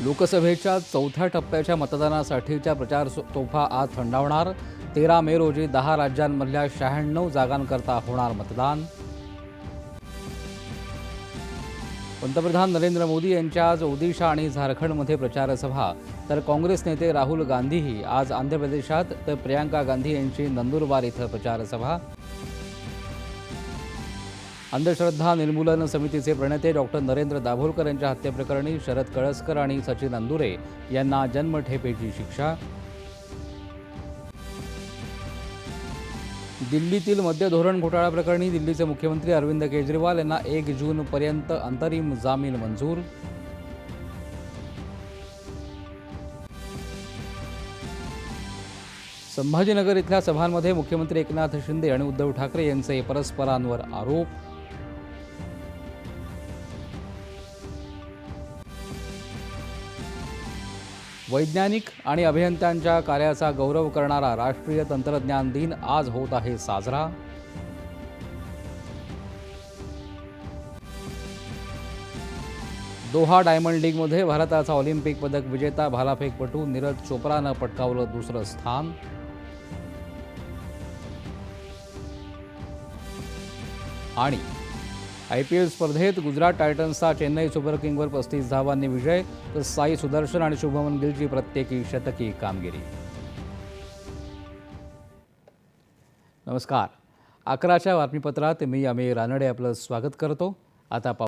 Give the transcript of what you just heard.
लोकसभेच्या चौथ्या टप्प्याच्या मतदानासाठीच्या प्रचार सो- तोफा आज थंडावणार. तेरा मे रोजी दहा राज्यांमधल्या शहाण्णव जागांकरता होणार मतदान. पंतप्रधान नरेंद्र मोदी यांच्या आज ओदिशा आणि झारखंडमध्ये प्रचारसभा. तर काँग्रेस नेते राहुल गांधीही आज आंध्र प्रदेशात तर प्रियांका गांधी यांची नंदुरबार इथं प्रचारसभा. अंधश्रद्धा निर्मूलन समितीचे प्रणेते डॉक्टर नरेंद्र दाभोलकर यांच्या हत्येप्रकरणी शरद कळसकर आणि सचिन अंदुरे यांना जन्मठेपेची शिक्षा. दिल्लीतील मद्य धोरण घोटाळा प्रकरणी दिल्लीचे मुख्यमंत्री अरविंद केजरीवाल यांना एक जूनपर्यंत अंतरिम जामीन मंजूर. संभाजीनगर इथल्या सभांमध्ये मुख्यमंत्री एकनाथ शिंदे आणि उद्धव ठाकरे यांचे परस्परांवर आरोप. वैज्ञानिक आणि अभियंत्यांच्या कार्याचा गौरव करणारा राष्ट्रीय तंत्रज्ञान दिन आज होत आहे साजरा. दोहा डायमंड लीगमध्ये भारताचा ऑलिम्पिक पदक विजेता भालाफेकपटू नीरज चोप्रानं पटकावलं दुसरं स्थान. आणि आय पी एल स्पर्धेत गुजरात टायटन्सचा चेन्नई सुपर किंगवर पस्तीस धावांनी विजय तर साई सुदर्शन आणि शुभमन गिलची प्रत्येकी शतकी कामगिरी. नमस्कार. अकराच्या बातमीपत्रात मी अमेय रानडे आपलं स्वागत करतो. आता पाहू